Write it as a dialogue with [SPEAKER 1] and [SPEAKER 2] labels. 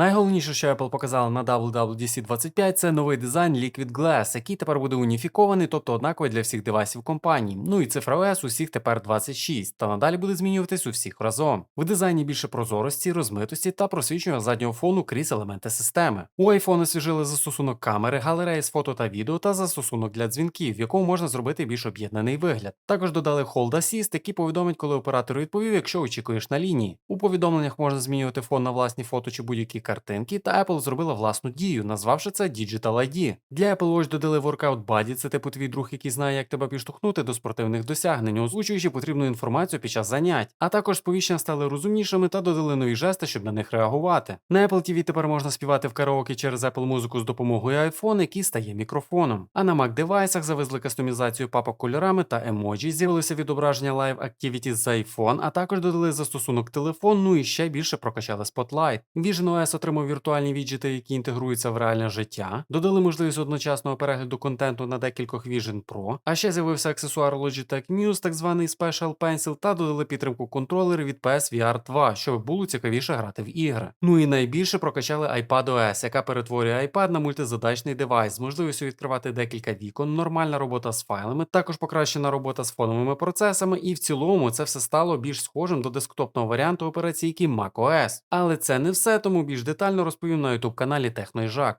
[SPEAKER 1] Найголовніше, що Apple показала на WWDC 25, це новий дизайн Liquid Glass, який тепер буде уніфікований, тобто однаковий для всіх девайсів компанії. Ну і цифра OS усіх тепер 26, та надалі буде змінюватись у всіх разом. В дизайні більше прозорості, розмитості та просвічування заднього фону крізь елементи системи. У iPhone освіжили застосунок камери, галереї з фото та відео та застосунок для дзвінків, в якому можна зробити більш об'єднаний вигляд. Також додали Hold Assist, який повідомить, коли оператор відповів, якщо очікуєш на лінії. У повідомленнях можна змінювати фон на власні фото чи будь-які картинки, та Apple зробила власну дію, назвавши це Digital ID. Для Apple Watch додали Workout Buddy, це типу твій друг, який знає, як тебе підштовхнути до спортивних досягнень, озвучуючи потрібну інформацію під час занять. А також сповіщення стали розумнішими та додали нові жести, щоб на них реагувати. На Apple TV тепер можна співати в караоке через Apple музику з допомогою iPhone, який стає мікрофоном. А на Mac девайсах завезли кастомізацію папок кольорами та емоджі, з'явилося відображення Live Activities з iPhone, а також додали застосунок телефон, ну і ще більше прокачали Spotlight. Vision OS отримав віртуальні віджити, які інтегруються в реальне життя. Додали можливість одночасного перегляду контенту на декількох Vision Pro. А ще з'явився аксесуар Logitech Muse, так званий Special Pencil, та додали підтримку контролерів від PS VR 2, щоб було цікавіше грати в ігри. Ну і найбільше прокачали iPad OS, яка перетворює iPad на мультизадачний девайс з можливістю відкривати декілька вікон, нормальна робота з файлами, також покращена робота з фоновими процесами, і в цілому це все стало більш схожим до десктопного варіанту операційки macOS. Але це не все, тому більш детально розповім на YouTube каналі Технойжак.